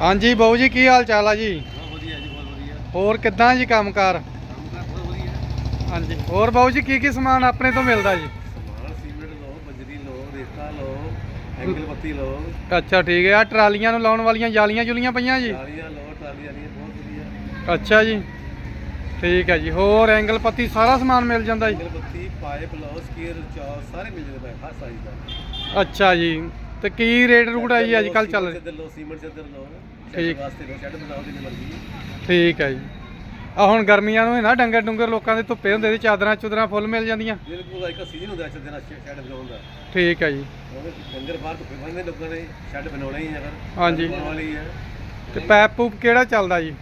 ਹਾਂਜੀ ਬਾਊ ਜੀ ਕੀ ਹਾਲ ਚਾਲ ਆ ਜੀ? ਬਹੁਤ ਵਧੀਆ ਜੀ ਬਹੁਤ ਵਧੀਆ। ਹੋਰ ਕਿੱਦਾਂ ਜੀ ਕੰਮਕਾਰ? ਕੰਮ ਕਰ ਬਹੁਤ ਵਧੀਆ। ਹਾਂਜੀ ਹੋਰ ਬਾਊ ਜੀ ਕੀ ਕੀ ਸਮਾਨ ਆਪਣੇ ਤੋਂ ਮਿਲਦਾ ਜੀ? ਸਮਾਨ ਸੀਮੈਂਟ ਲਓ ਬਜਰੀ ਲਓ ਰੇਤਾ ਲਓ ਐਂਗਲ ਬੱਤੀ ਲਓ। ਅੱਛਾ ਠੀਕ ਹੈ। ਆ ਟਰਾਲੀਆਂ ਨੂੰ ਲਾਉਣ ਵਾਲੀਆਂ ਜਾਲੀਆਂ ਜੁਲੀਆਂ ਪਈਆਂ ਜੀ? ਟਰਾਲੀਆਂ ਲਓ ਟਰਾਲੀਆਂ ਨਹੀਂ ਬਹੁਤ ਵਧੀਆ। ਅੱਛਾ ਜੀ। ਠੀਕ ਹੈ ਜੀ। ਹੋਰ ਐਂਗਲ ਪੱਤੀ ਸਾਰਾ ਸਮਾਨ ਮਿਲ ਜਾਂਦਾ ਜੀ? ਐਂਗਲ ਬੱਤੀ ਪਾਈਪ ਲਓ ਸਕੀਅਰ ਚੌ ਸਾਰੇ ਮਿਲ ਜਾਂਦੇ ਪਏ ਹਰ ਸਾਈਜ਼ ਦਾ। ਅੱਛਾ ਜੀ। ਤੇ ਕੀ ਰੇਟ ਰੂਟ ਆ ਜੀ ਅੱਜ ਕੱਲ ਚੱਲ ਸੀਮੈਂਟ ਚੱਦਰ ਲਓ ਠੀਕ। ਠੀਕ ਵਾਸਤੇ ਲਓ ਸ਼ੈੱਡ ਬਣਾਓ ਜਿੰਨੇ ਮਰਜ਼ੀ। ਠੀਕ ਹੈ ਜੀ। ਆ ਹੁਣ ਗਰਮੀਆਂ ਨੂੰ ਹੈ ਨਾ ਡੰਗਰ ਡੁੰਗਰ ਲੋਕਾਂ ਦੇ ਧੁੱਪੇ ਹੁੰਦੇ ਤੇ ਚਾਦਰਾਂ ਚੁਦਰਾਂ ਫੁੱਲ ਮਿਲ ਜਾਂਦੀਆਂ। ਬਿਲਕੁਲ ਇੱਕ ਸੀਜ਼ਨ ਹੁੰਦਾ ਚੱਦਰ ਨਾਲ ਸ਼ੈੱਡ ਬਣਾਉਣ ਦਾ। ਠੀਕ ਹੈ ਜੀ। ਉਹਦੇ ਡੰਗਰ ਬਾਹਰ ਧੁੱਪੇ ਬੰਦੇ ਲੋਕਾਂ ਨੇ ਸ਼ੈੱਡ ਬਣਾਉਣਾ ਹੀ ਹੈ ਅਗਰ ਹਾਂਜੀ। ਬਣਾਉਣ ਵਾਲੀ ਹੈ ਤੇ ਪੈਪ ਪੂਪ ਕਿਹੜਾ ਚੱਲਦਾ ਜੀ?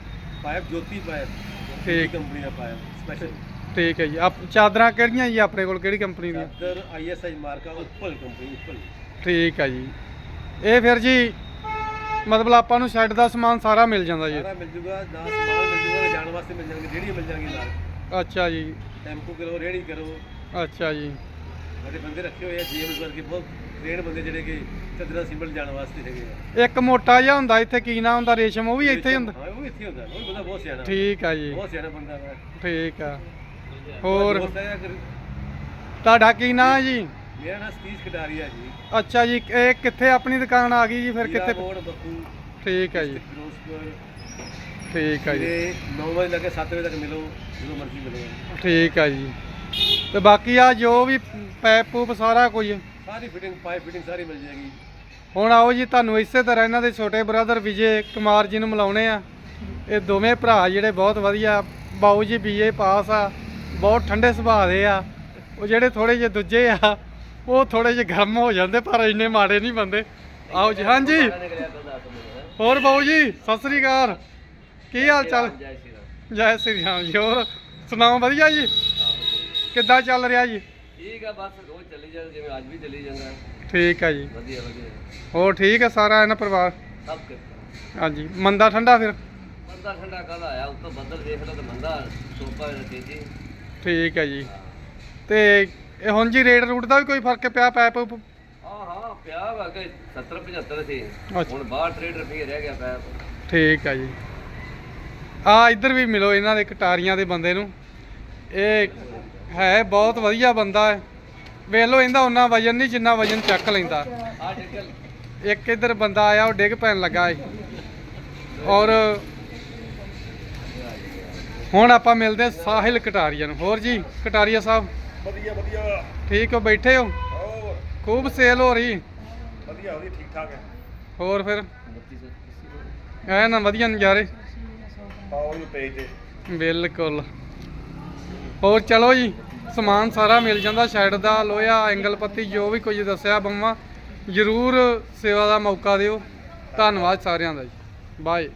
ਪਾਈਪ ਜੋਤੀ ਪਾਈਪ ਠੀਕ। ਕੰਪਨੀ ਦਾ ਪਾਈਪ ਸਪੈਸ਼ਲ ਠੀਕ ਹੈ ਜੀ। ਆਪ ਚਾਦਰਾਂ ਕਿਹੜੀਆਂ ਜੀ ਆਪਣੇ ਕੋਲ ਕਿਹੜੀ ਕੰਪਨੀ ਦੀਆਂ? ਚਾਦਰ ਆਈਐਸਆਈ ਮਾਰਕਾ ਉੱਪਲ ਕੰਪਨੀ ਉੱਪਲ। ਠੀਕ ਹੈ ਜੀ। ਇਹ ਫਿਰ ਜੀ ਮਤਲਬ ਆਪਾਂ ਨੂੰ ਸ਼ੈੱਡ ਦਾ ਸਮਾਨ ਸਾਰਾ ਮਿਲ ਜਾਂਦਾ ਜੀ। ਸਾਰਾ ਮਿਲ ਜੂਗਾ ਨਾ ਸਮਾਨ ਮਿਲ ਜੂਗਾ ਜਾਣ ਵਾਸਤੇ ਮਿਲ ਜਾਣਗੇ ਜਿਹੜੀ ਮਿਲ ਜਾਣਗੀ ਨਾਲ। ਅੱਛਾ ਜੀ। ਟੈਂਪੂ ਕਰੋ ਰੇੜੀ ਕਰੋ। ਅੱਛਾ ਜੀ। ਸਾਡੇ ਬੰਦੇ ਰੱਖੇ ਹੋਏ ਆ ਜੀਐਮਸ ਵਰਗੇ ਬਹੁਤ ਟ੍ਰੇਨ ਬੰਦੇ ਜਿਹੜੇ ਕਿ ਚੱਦਰਾ ਸਿੰਬਲ ਜਾਣ ਵਾਸਤੇ ਹੈਗੇ ਆ। ਇੱਕ ਮੋਟਾ ਜਿਹਾ ਹੁੰਦਾ ਇੱਥੇ ਕੀ ਨਾਮ ਹੁੰਦਾ ਰੇਸ਼ਮ ਉਹ ਵੀ ਇੱਥੇ ਹੀ ਹੁੰਦਾ? ਹਾਂ ਉਹ ਵੀ ਇੱਥੇ ਹੁੰਦਾ ਉਹ ਵੀ ਬੰਦਾ ਬਹੁਤ ਸਿਆਣਾ। ਠੀਕ ਆ ਜੀ। ਬਹੁਤ ਸਿਆਣਾ ਬੰਦਾ ਹੈ ਠੀਕ ਆ। ਹੋਰ ਤੁਹਾਡਾ ਕੀ ਨਾਮ ਹੈ ਜੀ? ਮੇਰਾ ਨਾਮ ਸਤੀਸ਼ ਕਟਾਰੀਆ ਜੀ। ਅੱਛਾ ਜੀ ਇਹ ਕਿੱਥੇ ਆਪਣੀ ਦੁਕਾਨ ਆ ਗਈ ਜੀ ਫਿਰ ਕਿੱਥੇ ਰੋਡ ਬੱਕੂ ਠੀਕ ਹੈ ਜੀ। ਫਿਰੋਜ਼ਪੁਰ। ਠੀਕ ਹੈ ਜੀ। ਤੇ 9 ਵਜੇ ਲੱਗੇ 7 ਵਜੇ ਤੱਕ ਮਿਲੋ ਜਦੋਂ ਮਰਜ਼ੀ ਮਿਲੋ। ਠੀਕ ਹੈ ਜੀ। ਤੇ ਬਾਕੀ ਆ ਜੋ ਵੀ ਪੈਪ ਪੂਪ ਸਾਰਾ ਕੁਝ। ਸਾਰੀ ਫਿਟਿੰਗ ਪਾਈਪ ਫਿਟਿੰਗ ਸਾਰੀ ਮਿਲ ਜਾਏਗੀ। ਹੁਣ ਆਓ ਜੀ ਤੁਹਾਨੂੰ ਇਸੇ ਤਰ੍ਹਾਂ ਇਹਨਾਂ ਦੇ ਛੋਟੇ ਬ੍ਰਦਰ ਵਿਜੇ ਕੁਮਾਰ ਜੀ ਨੂੰ ਮਿਲਾਉਣੇ ਆ। ਇਹ ਦੋਵੇਂ ਭਰਾ ਜਿਹੜੇ ਬਹੁਤ ਵਧੀਆ ਬਾਊ ਜੀ ਬੀਏ ਪਾਸ ਆ ਬਹੁਤ ਠੰਡੇ ਸੁਭਾਅ ਦੇ ਆ। ਉਹ ਜਿਹੜੇ ਥੋੜੇ ਜਿਹੇ ਦੂਜੇ ਆ ਉਹ ਥੋੜੇ ਜਿਹੇ ਗਰਮ ਹੋ ਜਾਂਦੇ ਪਰ ਇੰਨੇ ਮਾੜੇ ਨਹੀਂ ਬੰਦੇ। ਆਓ ਜੀ ਹਾਂਜੀ। ਹੋਰ ਬਾਊ ਜੀ ਸਤਿ ਸ੍ਰੀ ਅਕਾਲ। ਕੀ ਹਾਲ ਚਾਲ? ਜੈ ਸ੍ਰੀ ਰਾਮ ਜੀ ਹੋਰ ਸੁਣਾਓ ਵਧੀਆ ਜੀ? ਕਿੱਦਾਂ ਚੱਲ ਰਿਹਾ ਜੀ? ਠੀਕ ਆ ਬਸ ਰੋਜ਼ ਚੱਲੀ ਜਾਂਦਾ ਜਿਵੇਂ ਅੱਜ ਵੀ ਚੱਲੀ ਜਾਂਦਾ। ਠੀਕ ਆ ਜੀ। ਵਧੀਆ ਵਧੀਆ। ਹੋਰ ਠੀਕ ਹੈ ਸਾਰਾ ਇਹਨਾਂ ਪਰਿਵਾਰ? ਸਭ ਕਿਰਪਾ ਹਾਂਜੀ ਮੰਦਾ ਠੰਡਾ ਫਿਰ? ਬੰਦਾ ਠੰਡਾ ਕੱਲ ਆਇਆ ਉੱਤੋਂ ਬੱਦਲ ਦੇਖ ਲਓ ਤੇ ਬੰਦਾ ਸੋਪਾ ਤੇਜੀ ਠੀਕ ਹੈ ਜੀ। ਤੇ ਇਹ ਹੁਣ ਜੀ ਰੇਟ ਰੂਟ ਦਾ ਵੀ ਕੋਈ ਫ਼ਰਕ ਪਿਆ ਪੈਪ ਪੂਪ? ਹਾਂ ਹਾਂ ਪਿਆ ਵਾ ਕਿ 70 75 ਸੀ। ਅੱਛਾ। ਹੁਣ 62 ਰੁਪਏ ਰਹਿ ਗਿਆ ਪਿਆ ਠੀਕ ਹੈ ਜੀ। ਆ ਇੱਧਰ ਵੀ ਮਿਲੋ ਇਹਨਾਂ ਦੇ ਕਟਾਰੀਆਂ ਦੇ ਬੰਦੇ ਨੂੰ। ਇਹ ਹੈ ਬਹੁਤ ਵਧੀਆ ਬੰਦਾ ਹੈ। ਵੇਖ ਲਓ ਇਹਦਾ ਉਹਨਾਂ ਵਜਨ ਨਹੀਂ ਜਿੰਨਾ ਵਜਨ ਚੱਕ ਲੈਂਦਾ। ਆ ਟਿਕਲ ਇੱਕ ਇੱਧਰ ਬੰਦਾ ਆਇਆ ਉਹ ਡਿੱਗ ਪੈਣ ਲੱਗਾ ਹੈ ਔਰ ਹੁਣ ਆਪਾਂ ਮਿਲਦੇ ਹਾਂ ਸਾਹਿਲ ਕਟਾਰੀਆ ਨੂੰ। ਹੋਰ ਜੀ ਕਟਾਰੀਆ ਸਾਹਿਬ। ਵਧੀਆ ਵਧੀਆ। ਠੀਕ ਹੋ ਬੈਠੇ ਹੋ? ਹੋਰ? ਖੂਬ ਸੇਲ ਹੋ ਰਹੀ। ਵਧੀਆ ਵਧੀਆ ਠੀਕ ਠਾਕ ਹੈ। ਹੋਰ ਫਿਰ? ਐ ਨਾ ਵਧੀਆ ਨਜ਼ਾਰੇ। ਪਾਓ ਜੀ ਪੇਜ ਤੇ। ਬਿਲਕੁਲ। ਹੋਰ ਚਲੋ ਜੀ ਸਮਾਨ ਸਾਰਾ ਮਿਲ ਜਾਂਦਾ ਸ਼ੈਡ ਦਾ ਲੋਹਾ ਐਂਗਲ ਪੱਤੀ ਜੋ ਵੀ ਕੁਝ ਦੱਸਿਆ ਬੰਮਾ। ਜਰੂਰ ਸੇਵਾ ਦਾ ਮੌਕਾ ਦਿਓ। ਧੰਨਵਾਦ ਸਾਰਿਆਂ ਦਾ ਜੀ। ਬਾਏ